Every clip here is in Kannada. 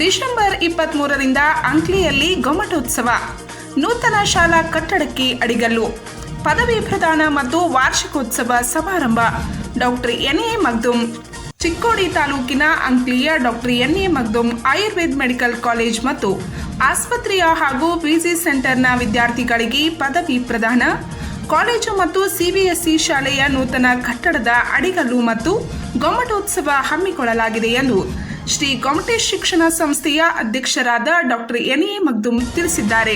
ಡಿಸೆಂಬರ್ ಇಪ್ಪತ್ತ್ ಮೂರರಿಂದ ಅಂಕ್ಲಿಯಲ್ಲಿ ಗೊಮ್ಮಟೋತ್ಸವ ನೂತನ ಶಾಲಾ ಕಟ್ಟಡಕ್ಕೆ ಅಡಿಗಲ್ಲು. ಪದವಿ ಪ್ರದಾನ ಮತ್ತು ವಾರ್ಷಿಕೋತ್ಸವ ಸಮಾರಂಭ. Doctor N A Magdum Chikkodi ತಾಲೂಕಿನ ಅಂಕ್ಲಿಯ doctor N A Magdum Ayurveda medical college ಮತ್ತು ಆಸ್ಪತ್ರೆಯ ಹಾಗೂ ಪಿಜಿ ಸೆಂಟರ್ನ ವಿದ್ಯಾರ್ಥಿಗಳಿಗೆ ಪದವಿ ಪ್ರದಾನ. ಕಾಲೇಜು ಮತ್ತು ಸಿಬಿಎಸ್ಇ ಶಾಲೆಯ ನೂತನ ಕಟ್ಟಡದ ಅಡಿಗಲ್ಲು ಮತ್ತು ಗೊಮ್ಮಟೋತ್ಸವ ಹಮ್ಮಿಕೊಳ್ಳಲಾಗಿದೆ ಎಂದು ಶ್ರೀ ಗೊಮಟೇಶ್ ಶಿಕ್ಷಣ ಸಂಸ್ಥೆಯ ಅಧ್ಯಕ್ಷರಾದ ಡಾಕ್ಟರ್ ಎನ್ ಎ ಮಗ್ದುಮ್ ತಿಳಿಸಿದ್ದಾರೆ.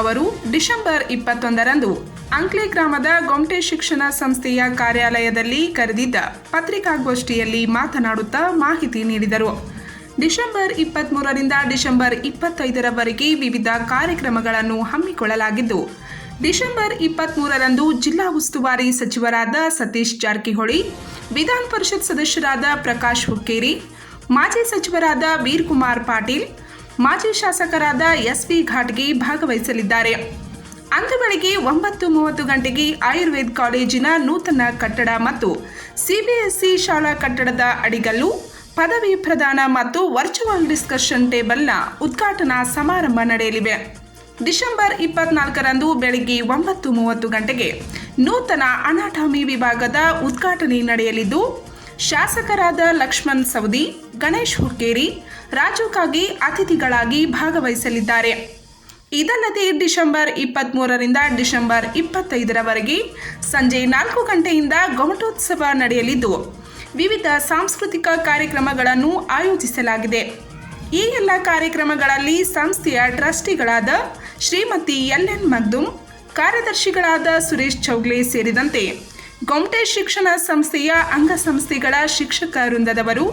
ಅವರು ಡಿಸೆಂಬರ್ ಇಪ್ಪತ್ತೊಂದರಂದು ಅಂಕ್ಲೆ ಗ್ರಾಮದ ಗೊಮಟೆ ಶಿಕ್ಷಣ ಸಂಸ್ಥೆಯ ಕಾರ್ಯಾಲಯದಲ್ಲಿ ಕರೆದಿದ್ದ ಪತ್ರಿಕಾಗೋಷ್ಠಿಯಲ್ಲಿ ಮಾತನಾಡುತ್ತಾ ಮಾಹಿತಿ ನೀಡಿದರು. ಡಿಸೆಂಬರ್ ಇಪ್ಪತ್ತ್ಮೂರರಿಂದ ಡಿಸೆಂಬರ್ ಇಪ್ಪತ್ತೈದರವರೆಗೆ ವಿವಿಧ ಕಾರ್ಯಕ್ರಮಗಳನ್ನು ಹಮ್ಮಿಕೊಳ್ಳಲಾಗಿದ್ದು, ಡಿಸೆಂಬರ್ ಇಪ್ಪತ್ತ್ಮೂರರಂದು ಜಿಲ್ಲಾ ಉಸ್ತುವಾರಿ ಸಚಿವರಾದ ಸತೀಶ್ ಜಾರಕಿಹೊಳಿ, ವಿಧಾನ ಪರಿಷತ್ ಸದಸ್ಯರಾದ ಪ್ರಕಾಶ್ ಹುಕ್ಕೇರಿ ಮಾಜಿ ಸಚಿವರಾದ ವೀರ್ಕುಮಾರ್ ಪಾಟೀಲ್, ಮಾಜಿ ಶಾಸಕರಾದ ಎಸ್ ವಿ ಘಾಟ್ಗೆ ಭಾಗವಹಿಸಲಿದ್ದಾರೆ. ಅಂದು ಬೆಳಗ್ಗೆ ಒಂಬತ್ತು ಮೂವತ್ತು ಗಂಟೆಗೆ ಆಯುರ್ವೇದ ಕಾಲೇಜಿನ ನೂತನ ಕಟ್ಟಡ ಮತ್ತು ಸಿಬಿಎಸ್ಇ ಶಾಲಾ ಕಟ್ಟಡದ ಅಡಿಗಲ್ಲು, ಪದವಿ ಪ್ರದಾನ ಮತ್ತು ವರ್ಚುವಲ್ ಡಿಸ್ಕಷನ್ ಟೇಬಲ್ನ ಉದ್ಘಾಟನಾ ಸಮಾರಂಭ ನಡೆಯಲಿವೆ. ಡಿಸೆಂಬರ್ ಇಪ್ಪತ್ನಾಲ್ಕರಂದು ಬೆಳಗ್ಗೆ ಒಂಬತ್ತು ಮೂವತ್ತು ಗಂಟೆಗೆ ನೂತನ ಅನಾಟಮಿ ವಿಭಾಗದ ಉದ್ಘಾಟನೆ ನಡೆಯಲಿದ್ದು, ಶಾಸಕರಾದ ಲಕ್ಷ್ಮಣ್ ಸವದಿ ಗಣೇಶ್ ಹುಕ್ಕೇರಿ ರಾಜುಗಾಗಿ ಅತಿಥಿಗಳಾಗಿ ಭಾಗವಹಿಸಲಿದ್ದಾರೆ. ಇದಲ್ಲದೆ ಡಿಸೆಂಬರ್ ಇಪ್ಪತ್ತ್ಮೂರರಿಂದ ಡಿಸೆಂಬರ್ ಇಪ್ಪತ್ತೈದರವರೆಗೆ ಸಂಜೆ ನಾಲ್ಕು ಗಂಟೆಯಿಂದ ಗೊಮಟೋತ್ಸವ ನಡೆಯಲಿದ್ದು, ವಿವಿಧ ಸಾಂಸ್ಕೃತಿಕ ಕಾರ್ಯಕ್ರಮಗಳನ್ನು ಆಯೋಜಿಸಲಾಗಿದೆ. ಈ ಎಲ್ಲ ಕಾರ್ಯಕ್ರಮಗಳಲ್ಲಿ ಸಂಸ್ಥೆಯ ಟ್ರಸ್ಟಿಗಳಾದ ಶ್ರೀಮತಿ ಎಲ್ ಎನ್ ಮಗ್ದುಮ್ ಕಾರ್ಯದರ್ಶಿಗಳಾದ ಸುರೇಶ್ ಚೌಗ್ಲೆ ಸೇರಿದಂತೆ ಗೊಮಟೆ ಶಿಕ್ಷಣ ಸಂಸ್ಥೆಯ ಅಂಗಸಂಸ್ಥೆಗಳ ಶಿಕ್ಷಕ ವೃಂದದವರು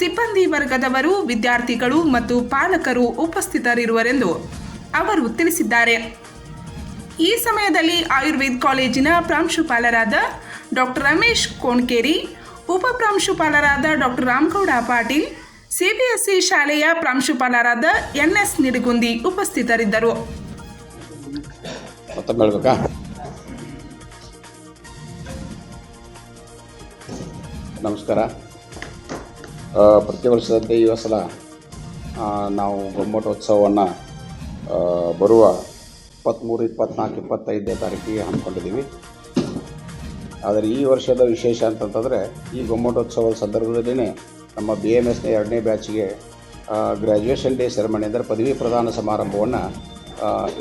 ಸಿಬ್ಬಂದಿ ವರ್ಗದವರು, ವಿದ್ಯಾರ್ಥಿಗಳು ಮತ್ತು ಪಾಲಕರು ಉಪಸ್ಥಿತರಿರುವರೆಂದು ಅವರು ತಿಳಿಸಿದ್ದಾರೆ. ಈ ಸಮಯದಲ್ಲಿ ಆಯುರ್ವೇದ ಕಾಲೇಜಿನ ಪ್ರಾಂಶುಪಾಲರಾದ ಡಾಕ್ಟರ್ ರಮೇಶ್ ಕೋಣ್ಕೇರಿ, ಉಪ ಪ್ರಾಂಶುಪಾಲರಾದ ಡಾಕ್ಟರ್ ರಾಮಗೌಡ ಪಾಟೀಲ್, ಸಿಬಿಎಸ್ಇ ಶಾಲೆಯ ಪ್ರಾಂಶುಪಾಲರಾದ ಎನ್. ಎಸ್. ನಿಡಗುಂದಿ ಉಪಸ್ಥಿತರಿದ್ದರು. ನಮಸ್ಕಾರ. ಪ್ರತಿ ವರ್ಷದಂತೆ ಈ ಸಲ ನಾವು ಗೊಮ್ಮಟೋತ್ಸವವನ್ನು ಬರುವ ಇಪ್ಪತ್ತ್ಮೂರು ಇಪ್ಪತ್ತ್ನಾಲ್ಕು ಇಪ್ಪತ್ತೈದನೇ ತಾರೀಕಿಗೆ ಹಮ್ಮಿಕೊಂಡಿದ್ದೀವಿ. ಆದರೆ ಈ ವರ್ಷದ ವಿಶೇಷ ಅಂತಂತಂದರೆ, ಈ ಗೊಮ್ಮಟೋತ್ಸವದ ಸಂದರ್ಭದಲ್ಲೇ ನಮ್ಮ ಬಿ ಎಂ ಎಸ್ನ ಎರಡನೇ ಬ್ಯಾಚಿಗೆ ಗ್ರ್ಯಾಜುಯೇಷನ್ ಡೇ ಸೆರೆಮನಿ ಅಂದರೆ ಪದವಿ ಪ್ರದಾನ ಸಮಾರಂಭವನ್ನು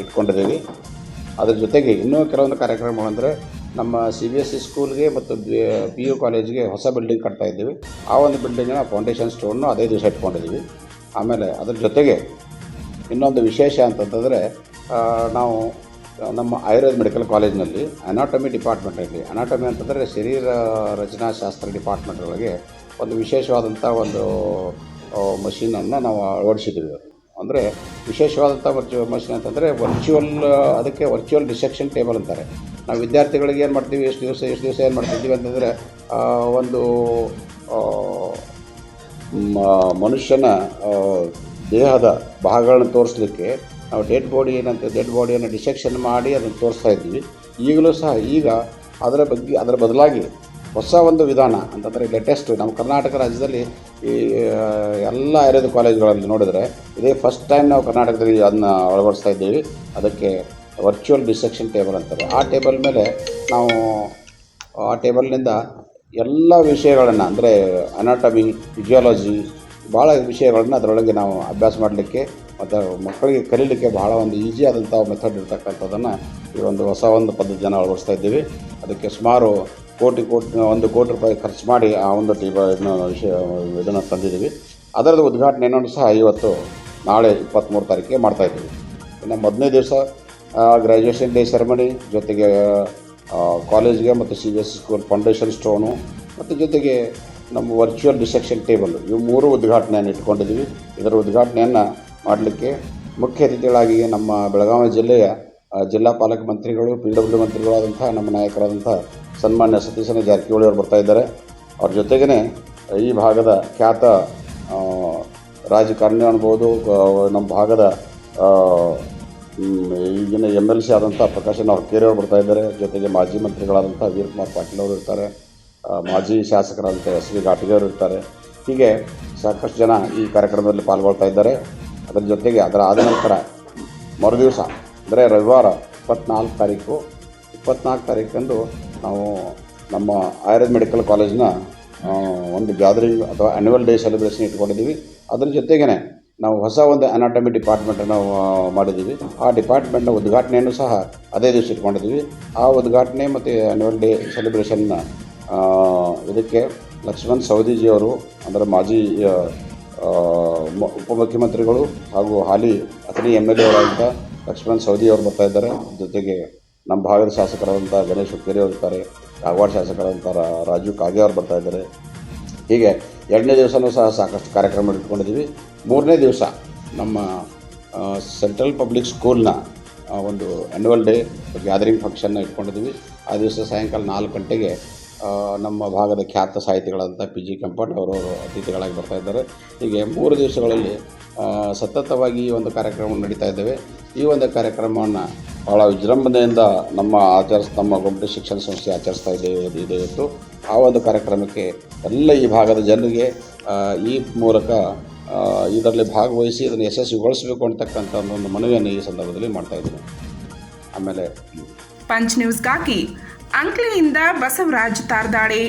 ಇಟ್ಕೊಂಡಿದ್ದೀವಿ. ಅದರ ಜೊತೆಗೆ ಇನ್ನೂ ಕೆಲವೊಂದು ಕಾರ್ಯಕ್ರಮಗಳಂದರೆ ನಮ್ಮ ಸಿ ಬಿ ಎಸ್ ಸಿ ಸ್ಕೂಲ್ಗೆ ಮತ್ತು ಪಿ ಯು ಕಾಲೇಜ್ಗೆ ಹೊಸ ಬಿಲ್ಡಿಂಗ್ ಕಟ್ತಾ ಇದ್ದೀವಿ. ಆ ಒಂದು ಬಿಲ್ಡಿಂಗಿನ ಫೌಂಡೇಶನ್ ಸ್ಟೋನ್ನು ಅದೇ ದಿವಸ ಇಟ್ಕೊಂಡಿದ್ದೀವಿ. ಆಮೇಲೆ ಅದ್ರ ಜೊತೆಗೆ ಇನ್ನೊಂದು ವಿಶೇಷ ಅಂತಂತಂದರೆ ನಾವು ನಮ್ಮ ಆಯುರ್ವೇದ ಮೆಡಿಕಲ್ ಕಾಲೇಜ್ನಲ್ಲಿ ಅನಾಟಮಿ ಡಿಪಾರ್ಟ್ಮೆಂಟಲ್ಲಿ ಅನಾಟಮಿ ಅಂತಂದರೆ ಶರೀರ ರಚನಾಶಾಸ್ತ್ರ ಡಿಪಾರ್ಟ್ಮೆಂಟ್ ಒಳಗೆ ಒಂದು ವಿಶೇಷವಾದಂಥ ಒಂದು ಮಷೀನನ್ನು ನಾವು ಅಳವಡಿಸಿದ್ದೀವಿ. ಅಂದರೆ ವಿಶೇಷವಾದಂಥ ವರ್ಚು ಮಷಿನ್ ಅಂತಂದರೆ ವರ್ಚುವಲ್ ಅದಕ್ಕೆ ವರ್ಚುವಲ್ ಡಿಸೆಕ್ಷನ್ ಟೇಬಲ್ ಅಂತಾರೆ. ನಾವು ವಿದ್ಯಾರ್ಥಿಗಳಿಗೆ ಏನು ಮಾಡ್ತೀವಿ? ಎಷ್ಟು ದಿವಸ ಎಷ್ಟು ದಿವಸ ಏನು ಮಾಡ್ತಿದ್ದೀವಿ ಅಂತಂದರೆ ಒಂದು ಮನುಷ್ಯನ ದೇಹದ ಭಾಗಗಳನ್ನು ತೋರಿಸ್ಲಿಕ್ಕೆ ನಾವು ಡೆಡ್ ಬಾಡಿ ಏನಂತ ಡೆಡ್ ಬಾಡಿಯನ್ನು ಡಿಸೆಕ್ಷನ್ ಮಾಡಿ ಅದನ್ನು ತೋರಿಸ್ತಾ ಇದ್ವಿ ಈಗಲೂ ಸಹ ಈಗ ಅದರ ಬಗ್ಗೆ, ಅದರ ಬದಲಾಗಿ ಹೊಸ ಒಂದು ವಿಧಾನ ಅಂತಂದರೆ ಲೇಟೆಸ್ಟ್ ನಮ್ಮ ಕರ್ನಾಟಕ ರಾಜ್ಯದಲ್ಲಿ ಈ ಎಲ್ಲ ಆಯುರ್ವೇದ ಕಾಲೇಜುಗಳಲ್ಲಿ ನೋಡಿದರೆ ಇದೇ ಫಸ್ಟ್ ಟೈಮ್ ನಾವು ಕರ್ನಾಟಕದಲ್ಲಿ ಅದನ್ನ ಅಳವಡಿಸ್ತಾ ಇದ್ದೀವಿ. ಅದಕ್ಕೆ ವರ್ಚುವಲ್ ಡಿಸೆಕ್ಷನ್ ಟೇಬಲ್ ಅಂತಾರೆ. ಆ ಟೇಬಲ್ ಮೇಲೆ ನಾವು, ಆ ಟೇಬಲ್ನಿಂದ ಎಲ್ಲ ವಿಷಯಗಳನ್ನು, ಅಂದರೆ ಅನಾಟಮಿ ಫಿಸಿಯಾಲಜಿ ಭಾಳ ವಿಷಯಗಳನ್ನ ಅದರೊಳಗೆ ನಾವು ಅಭ್ಯಾಸ ಮಾಡಲಿಕ್ಕೆ ಮತ್ತು ಮಕ್ಕಳಿಗೆ ಕಲೀಲಿಕ್ಕೆ ಬಹಳ ಒಂದು ಈಸಿ ಆದಂಥ ಮೆಥಡ್ ಇರ್ತಕ್ಕಂಥದ್ದನ್ನು ಈ ಒಂದು ಹೊಸ ಒಂದು ಪದ್ಧತಿಯನ್ನು ಅಳವಡಿಸ್ತಾ ಇದ್ದೀವಿ. ಅದಕ್ಕೆ ಸುಮಾರು ಕೋಟಿ ಕೋಟಿ, ಒಂದು ಕೋಟಿ ರೂಪಾಯಿ ಖರ್ಚು ಮಾಡಿ ಆ ಒಂದು ಟಿ ವಿಷಯ ಇದನ್ನು ತಂದಿದ್ದೀವಿ. ಅದರದ್ದು ಉದ್ಘಾಟನೆಯನ್ನು ಸಹ ಇವತ್ತು ನಾಳೆ ಇಪ್ಪತ್ತ್ಮೂರು ತಾರೀಕಿಗೆ ಮಾಡ್ತಾಯಿದ್ದೀವಿ ಇನ್ನು ಮೊದಲನೇ ದಿವಸ ಗ್ರ್ಯಾಜುಯೇಷನ್ ಡೇ ಸೆರೆಮನಿ ಜೊತೆಗೆ ಕಾಲೇಜ್ಗೆ ಮತ್ತು C B S school foundation stone ಮತ್ತು ಜೊತೆಗೆ ನಮ್ಮ ವರ್ಚುವಲ್ ಡಿಸೆಕ್ಷನ್ ಟೇಬಲ್ ಇವು ಮೂರು ಉದ್ಘಾಟನೆಯನ್ನು ಇಟ್ಕೊಂಡಿದ್ದೀವಿ. ಇದರ ಉದ್ಘಾಟನೆಯನ್ನು ಮಾಡಲಿಕ್ಕೆ ಮುಖ್ಯ ಅತಿಥಿಗಳಾಗಿ ನಮ್ಮ ಬೆಳಗಾವಿ ಜಿಲ್ಲೆಯ ಜಿಲ್ಲಾ ಪಾಲಕ ಮಂತ್ರಿಗಳು ಪಿ ಡಬ್ಲ್ಯೂ ಮಂತ್ರಿಗಳಾದಂಥ ನಮ್ಮ ನಾಯಕರಾದಂಥ ಸನ್ಮಾನ್ಯ ಸತೀಶನ ಜಾರಕಿಹೊಳಿ ಅವರು ಬರ್ತಾ ಇದ್ದಾರೆ. ಅವ್ರ ಜೊತೆಗೇ ಈ ಭಾಗದ ಖ್ಯಾತ ರಾಜಕಾರಣಿ ಅನ್ಬೋದು ನಮ್ಮ ಭಾಗದ ಈಗಿನ ಎಂ ಎಲ್ ಸಿ ಆದಂಥ ಪ್ರಕಾಶನ ಹೊಕ್ಕೇರಿ ಅವರು ಬರ್ತಾ ಇದ್ದಾರೆ. ಜೊತೆಗೆ ಮಾಜಿ ಮಂತ್ರಿಗಳಾದಂಥ ವೀರಕುಮಾರ್ ಪಾಟೀಲ್ ಅವರು ಇರ್ತಾರೆ. ಮಾಜಿ ಶಾಸಕರಾದಂಥ ಎಸ್ ವಿ ಘಾಟಿಗೆ ಅವರು ಇರ್ತಾರೆ. ಹೀಗೆ ಸಾಕಷ್ಟು ಜನ ಈ ಕಾರ್ಯಕ್ರಮದಲ್ಲಿ ಪಾಲ್ಗೊಳ್ತಾ ಇದ್ದಾರೆ. ಅದರ ಜೊತೆಗೆ ಅದರ ಆದ ನಂತರ ಮರುದಿವಸ ಅಂದರೆ ರವಿವಾರ ಇಪ್ಪತ್ನಾಲ್ಕು ತಾರೀಕು, ಇಪ್ಪತ್ನಾಲ್ಕು ತಾರೀಕಂದು ನಾವು ನಮ್ಮ ಆಯುರ್ವೇದ ಮೆಡಿಕಲ್ ಕಾಲೇಜ್ನ ಒಂದು ಗ್ಯಾದರಿಂಗ್ ಅಥವಾ ಆ್ಯನ್ಯುವಲ್ ಡೇ ಸೆಲೆಬ್ರೇಷನ್ ಇಟ್ಕೊಂಡಿದ್ದೀವಿ. ಅದ್ರ ಜೊತೆಗೇ ನಾವು ಹೊಸ ಒಂದು ಅನಾಟಮಿ ಡಿಪಾರ್ಟ್ಮೆಂಟನ್ನು ಮಾಡಿದ್ದೀವಿ. ಆ ಡಿಪಾರ್ಟ್ಮೆಂಟ್ನ ಉದ್ಘಾಟನೆಯನ್ನು ಸಹ ಅದೇ ದಿವಸ ಇಟ್ಕೊಂಡಿದ್ದೀವಿ. ಆ ಉದ್ಘಾಟನೆ ಮತ್ತು ಆ್ಯನ್ಯುವಲ್ ಡೇ ಸೆಲೆಬ್ರೇಷನ್ನ ಇದಕ್ಕೆ ಲಕ್ಷ್ಮಣ್ ಸವದಿಜಿಯವರು, ಅಂದರೆ ಮಾಜಿ ಉಪಮುಖ್ಯಮಂತ್ರಿಗಳು ಹಾಗೂ ಹಾಲಿ ಅಥಣಿ ಎಂ ಎಲ್ ಎ ಅವರಾದಂಥ ಲಕ್ಷ್ಮಣ್ ಸೌದಿ ಅವರು ಬರ್ತಾ ಇದ್ದಾರೆ. ಜೊತೆಗೆ ನಮ್ಮ ಭಾಗದ ಶಾಸಕರಾದಂಥ ಗಣೇಶ್ ಹುಕ್ಕೇರಿ ಅವರು ಇರ್ತಾರೆ ಕಾಗವಾಡ ಶಾಸಕರಾದಂಥ ರಾಜು ಕಾಗೆ ಅವರು ಬರ್ತಾ ಇದ್ದಾರೆ. ಹೀಗೆ ಎರಡನೇ ದಿವಸನೂ ಸಹ ಸಾಕಷ್ಟು ಕಾರ್ಯಕ್ರಮ ಇಟ್ಕೊಂಡಿದ್ದೀವಿ. ಮೂರನೇ ದಿವಸ ನಮ್ಮ ಸೆಂಟ್ರಲ್ ಪಬ್ಲಿಕ್ ಸ್ಕೂಲ್ನ ಒಂದು ಆ್ಯನ್ಯುವಲ್ ಡೇ ಗ್ಯಾದರಿಂಗ್ ಫಂಕ್ಷನ್ನ ಇಟ್ಕೊಂಡಿದ್ದೀವಿ. ಆ ದಿವಸ ಸಾಯಂಕಾಲ ನಾಲ್ಕು ಗಂಟೆಗೆ ನಮ್ಮ ಭಾಗದ ಖ್ಯಾತ ಸಾಹಿತಿಗಳಾದಂಥ ಪಿ ಜಿ ಅವರು ಅತಿಥಿಗಳಾಗಿ ಬರ್ತಾ ಇದ್ದಾರೆ. ಹೀಗೆ ಮೂರು ದಿವಸಗಳಲ್ಲಿ ಸತತವಾಗಿ ಈ ಒಂದು ಕಾರ್ಯಕ್ರಮ ನಡೀತಾ ಇದ್ದೇವೆ. ಈ ಒಂದು ಕಾರ್ಯಕ್ರಮವನ್ನು ಭಾಳ ವಿಜೃಂಭಣೆಯಿಂದ ನಮ್ಮ ಆಚರಿಸ್ ನಮ್ಮ ಗುಂಪು ಶಿಕ್ಷಣ ಸಂಸ್ಥೆ ಆಚರಿಸ್ತಾ ಇದ್ದೇವೆ ಇದೆ ಇವತ್ತು ಆ ಒಂದು ಕಾರ್ಯಕ್ರಮಕ್ಕೆ ಎಲ್ಲ ಈ ಭಾಗದ ಜನರಿಗೆ ಈ ಮೂಲಕ ಇದರಲ್ಲಿ ಭಾಗವಹಿಸಿ ಇದನ್ನು ಯಶಸ್ವಿಗೊಳಿಸಬೇಕು ಅಂತಕ್ಕಂಥ ಒಂದು ಮನವಿಯನ್ನು ಈ ಸಂದರ್ಭದಲ್ಲಿ ಮಾಡ್ತಾ ಇದ್ದೀನಿ. ಆಮೇಲೆ ಪಂಚ್ ನ್ಯೂಸ್ಗಾಗಿ ಅಂಕ್ಲಿಯಿಂದ ಬಸವರಾಜ್ ತಾರ್ದಾಡೆ